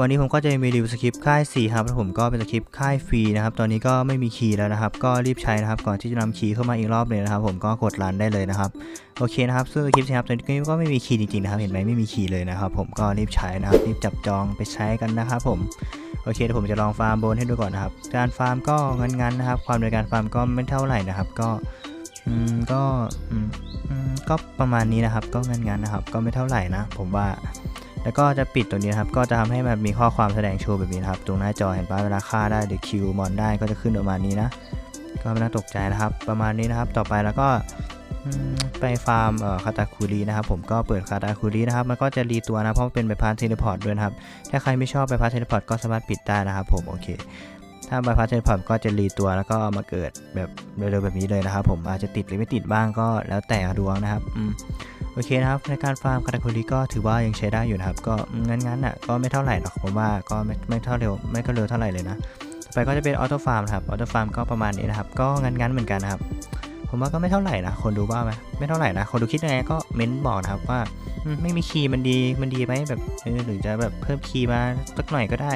วันนี้ผมก็จะมีรีวิวสคริปต์ค่าย4ครับผมก็เป็นสคริปต์ค่ายฟรีนะครับ ตอนนี้ก็ไม่มีคีย์แล้วนะครับ ก็รีบใช้นะครับ ก่อนที่จะนำคีย์เข้ามาอีกรอบเลยนะครับ ผมก็กดรันได้เลยนะครับ โอเคนะครับซึ่งสคริปต์นะครับตอนนี้ก็ไม่มีคีย์จริงๆนะครับ เห็นไหมไม่มีคีย์เลยนะครับ ผมก็รีบใช้นะครับ รีบจับจองไปใช้กันนะครับผม โอเคเดี๋ยวผมจะลองฟาร์มโบนให้ดูก่อนนะครับ การฟาร์มก็งันๆนะครับ ความในการฟาร์มก็ไม่เท่าไหร่นะครับ ก็อืมก็อืมอืมก็ประมาณนี้นะครับ ก็งันๆนะครับ ก็ไม่เท่าไหร่นะ ผมว่า แล้วก็จะปิดตัวนี้ครับ ก็จะทำให้มันมีข้อความแสดงโชว์แบบนี้ครับ ตรงหน้าจอเห็นปะเวลาฆ่าได้หรือคิวมอนได้ก็จะขึ้นประมาณนี้นะ ก็ไม่ต้องตกใจนะครับ ประมาณนี้นะครับ ต่อไปแล้วก็ไปฟาร์มคาตาคูรีนะครับ ผมก็เปิดคาตาคูรีนะครับ มันก็จะรีตัวนะ เพราะมันเป็นใบพัดเทเลพอร์ตด้วยนะครับ ถ้าใครไม่ชอบใบพัดเทเลพอร์ตก็สามารถปิดได้นะครับ ผมโอเค ถ้าใบพัดเทเลพอร์ตก็จะรีตัวแล้วก็มาเกิดแบบเร็วๆแบบนี้เลยนะครับ ผมอาจจะติดหรือไม่ติดบ้างก็แล้วแต่ดวงนะครับอืม โอเคนะครับในการฟาร์มคาตาคุริก็ถือว่ายังใช้ได้อยู่นะครับ ก็งั้นๆอะก็ไม่เท่าไหร่หรอกผมว่าก็ไม่ไม่เท่าเร็วไม่ก็เร็วเท่าไหร่เลยนะต่อไปก็จะเป็นออโต้ฟาร์มครับออโต้ฟาร์มก็ประมาณนี้นะครับ ก็งั้นๆเหมือนกันนะครับ ผมว่าก็ไม่เท่าไหร่นะคนดูว่าไหมไม่เท่าไหร่นะคนดูคิดยังไงก็เม้นบอกนะครับว่าไม่มีคีย์มันดีมันดีไหมแบบเออหรือจะแบบเพิ่มคีย์มาสักหน่อยก็ได้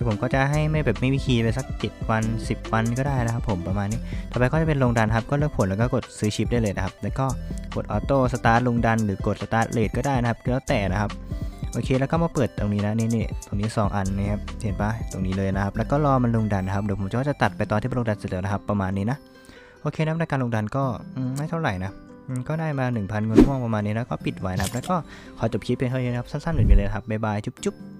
อืมแต่ผมก็จะให้ไม่แบบไม่มีคีย์ไปสัก 7 วัน 10 วันก็ได้นะครับผมประมาณนี้ ต่อไปก็จะเป็นลงดันครับ ก็เลือกผลแล้วก็กดซื้อชิปได้เลยนะครับ แล้วก็กดออโต้สตาร์ทลงดันหรือกดสตาร์ทเลทก็ได้นะครับ แล้วแต่นะครับโอเคแล้วก็มาเปิดตรงนี้นะนี่นี่ตรงนี้ 2 อันนะครับเห็นปะตรงนี้เลยนะครับ แล้วก็รอมันลงดันนะครับเดี๋ยวผมก็จะตัดไปตอนที่มันลงดันเสร็จแล้วนะครับประมาณนี้นะโอเคนะในการลงดันก็ไม่เท่าไหร่นะก็ได้มา 1,000เงินม่วงประมาณนี้แล้วก็ปิดไว้นะครับ แล้วก็ขอจบคลิปเป็นเท่านี้นะครับสั้นๆหมือนกันเลยครับบ๊ายบายจุ๊บๆ